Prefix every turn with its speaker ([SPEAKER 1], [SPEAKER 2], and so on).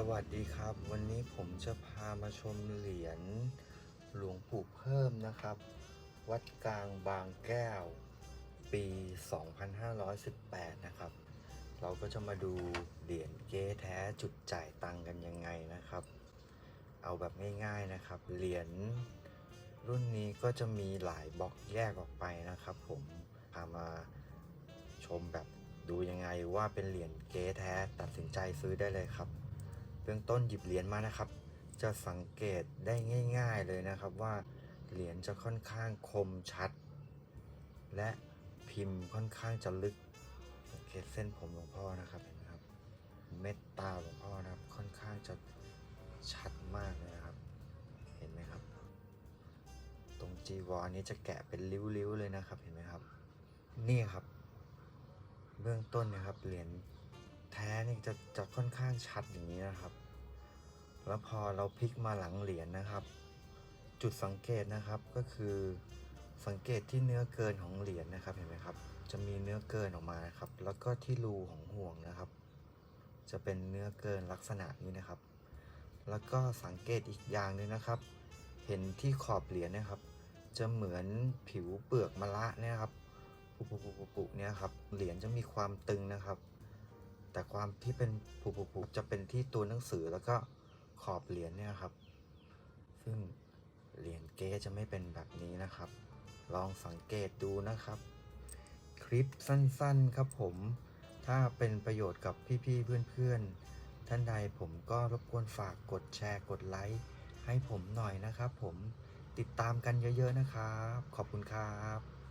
[SPEAKER 1] สวัสดีครับ วันนี้ผมจะพามาชมเหรียญหลวงปู่เพิ่มนะครับ วัดกลางบางแก้ว ปี 2518 นะครับ เราก็จะมาดูเหรียญเก๊แท้จุดจ่ายตังกันยังไงนะครับ เอาแบบง่ายๆนะครับ เหรียญรุ่นนี้ก็จะมีหลายบล็อกแยกออกไปนะครับ ผมพามาชมแบบดูยังไงว่าเป็นเหรียญเก๊แท้ตัดสินใจซื้อได้เลยครับ เบื้องต้นหยิบเหรียญมานะครับ จะสังเกตได้ง่าย ๆเลยนะครับว่าเหรียญจะค่อนข้างคมชัด และพิมพ์ค่อนข้างจะลึกสังเกตเส้นผมหลวงพ่อนะครับเห็นไหมครับ เม็ดตาหลวงพ่อนะครับค่อนข้างจะชัดมากเลยนะครับ เห็นไหมครับ ตรงจีวรนี้จะแกะเป็นริ้วๆเลยนะครับเห็นไหมครับ นี่ครับ เบื้องต้นนะครับเหรียญแท้นี่จะจะค่อนข้างชัดอย่างนี้นะครับ แล้วพอเราพลิกมาหลังเหรียญนะครับ จุดสังเกตนะครับก็คือสังเกตที่เนื้อเกินของเหรียญนะครับเห็นไหมครับ จะมีเนื้อเกินออกมานะครับ แล้วก็ที่รูของห่วงนะครับ จะเป็นเนื้อเกินลักษณะนี้นะครับ แล้วก็สังเกตอีกอย่างหนึงนะครับ เห็นที่ขอบเหรียญนะครับ จะเหมือนผิวเปลือกมะระเนี่ยครับปุปุปุปุปุเนี่ยครับเหรียญจะมีความตึงนะครับ แต่ความที่เป็นปุปุปุจะเป็นที่ตัวหนังสือแล้วก็ ขอบเหรียญเนี่ยครับ ซึ่งเหรียญเก๊จะไม่เป็นแบบนี้นะครับ ลองสังเกตดูนะครับ คลิปสั้นๆครับผม ถ้าเป็นประโยชน์กับพี่ๆเพื่อนๆ ท่านใดผมก็รบกวนฝากกดแชร์กดไลค์ให้ผมหน่อยนะครับผมติดตามกันเยอะๆนะครับ ขอบคุณครับ